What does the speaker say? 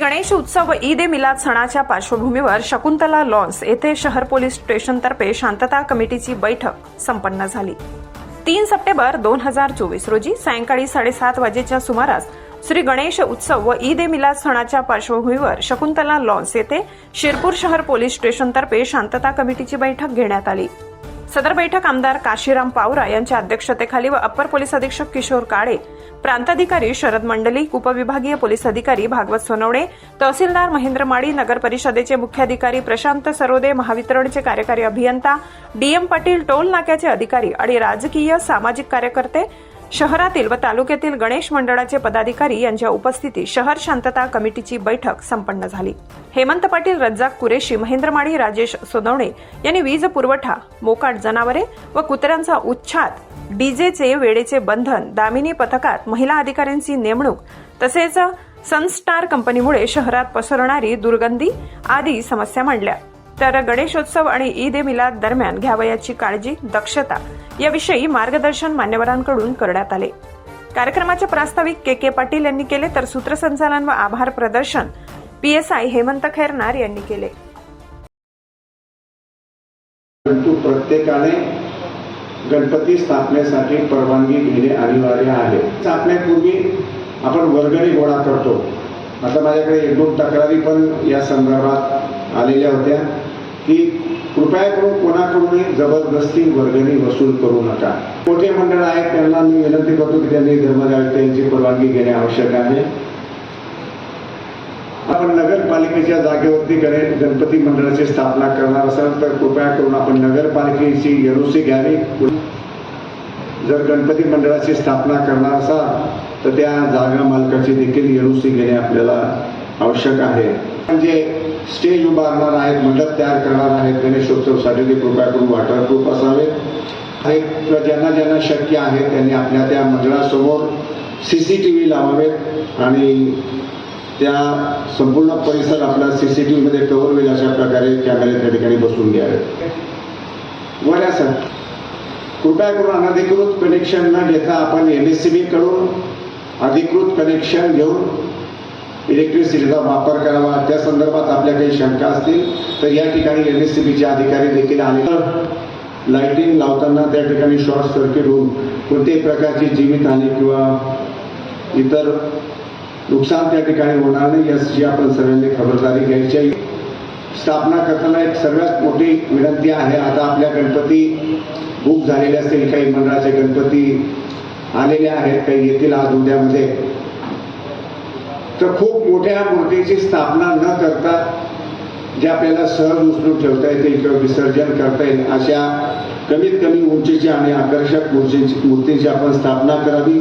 गणेश उत्सव व ईद ए मिलाद सणाच्या पार्श्वभूमीवर शकुंतला लॉन्स येथे शहर पोलीस स्टेशनतर्फे शांतता कमिटीची बैठक संपन्न झाली. तीन सप्टेंबर दोन हजार चोवीस रोजी सायंकाळी साडेसात वाजेच्या सुमारास श्री गणेश उत्सव व ईद ए मिलाद सणाच्या पार्श्वभूमीवर शकुंतला लॉन्स येथे शिरपूर शहर पोलीस स्टेशनतर्फे शांतता कमिटीची बैठक घेण्यात आली. सदर बैठक आमदार काशीराम पावरा यांच्या अध्यक्षतेखाली व अप्पर पोलीस अधीक्षक किशोर काळे प्रांताधिकारी शरद मंडलिक उपविभागीय पोलीस अधिकारी भागवत सोनवणे तहसीलदार महेंद्र माळी नगर परिषदेचे मुख्याधिकारी प्रशांत सरोदे महावितरणचे कार्यकारी अभियंता डीएम पाटील टोल नाक्याचे अधिकारी आणि राजकीय सामाजिक कार्यकर्ते शहरातील व तालुक्यातील गणेश मंडळाचे पदाधिकारी यांच्या उपस्थितीत शहर शांतता कमिटीची बैठक संपन्न झाली. हेमंत पाटील रज्जाक कुरेशी महेंद्र माळी राजेश सोनवणे यांनी वीज पुरवठा मोकाट जनावरे व कुत्र्यांचा उच्छाद डीजेचे वेळेचे बंधन दामिनी पथकात महिला अधिकाऱ्यांची नेमणूक तसेच सनस्टार कंपनीमुळे शहरात पसरणारी दुर्गंधी आदी समस्या मांडल्या. तर गणेशोत्सव आणि ईद ए मिलाद दरम्यान घ्यावयाची काळजी दक्षता याविषयी मार्गदर्शन मान्यवरांकडून करण्यात आले. कार्यक्रमाचे प्रास्ताविक के के पाटील यांनी केले तर सूत्रसंचालन व आभार प्रदर्शन P S I Hemant Khairnar यांनी केले. परंतु प्रत्येकाने गणपती स्थापनेसाठी परवानगी घेणे अनिवार्य आहे. स्थापनेपूर्वी आपण वर्गणी गोळा करतो. आता माझ्याकडे एक दोन तक्रारी पण या संदर्भात आलेल्या होत्या. की कृपया करून कोणाकडूनही जबरदस्ती वर्गणी वसूल करू नका. मोठे मंडळ आहेत त्यांना मी विनंती करतो की त्यांनी धर्मदायित्यांची परवानगी घेणे आवश्यक आहे. आपण नगरपालिकेच्या जागेवरती गणे गणपती मंडळाची स्थापना करणार असाल तर कृपया करून आपण नगरपालिकेची एनओसी घ्यावी. जर गणपती मंडळाची स्थापना करणार असाल तर त्या जागा मालकाची देखील एनओसी घेणे आपल्याला आवश्यक आहे. म्हणजे स्टेज उभारणार आहेत मंडप तयार करणार आहेत गणेशोत्सवसाठी ते कृपया करून वॉटरप्रूफ असावे. आहेत किंवा ज्यांना ज्यांना शक्य आहे त्यांनी आपल्या त्या मंडळासमोर सी सी टी व्ही लावावेत आणि त्या संपूर्ण परिसर आपला सीसीटीव्ही मध्ये कव्हर होईल अशा प्रकारे कॅमेरे त्या ठिकाणी बसवून घ्यावेत वड्या सर कृपया करून अनधिकृत कनेक्शन न घेता आपण एम एस सी बीकडून अधिकृत कनेक्शन घेऊन इलेक्ट्रिसिटीचा वापर करावा. त्या संदर्भात आपल्या काही शंका असतील तर या ठिकाणी एम एस सी बीचे अधिकारी देखील आले. तर लाईटिंग लावताना त्या ठिकाणी शॉर्ट सर्किट होऊन कोणत्याही प्रकारची जीवितहानी किंवा इतर नुकसान त्या ठिकाणी होणार नाही याची आपण सर्वांनी खबरदारी घ्यायची आहे. स्थापना करताना एक सर्वात मोठी विनंती आहे. आता आपल्या गणपती बुक झालेले असतील काही मंडळाचे गणपती आलेले आहेत काही येतील आज उद्यामध्ये. तर खूप मोठ्या मूर्तीची स्थापना न करता जे आपल्याला सहज उचलून ठेवता येतील किंवा विसर्जन करता येईल अशा कमीत कमी उंचीची आणि आकर्षक मूर्तींची मूर्तींची आपण स्थापना करावी.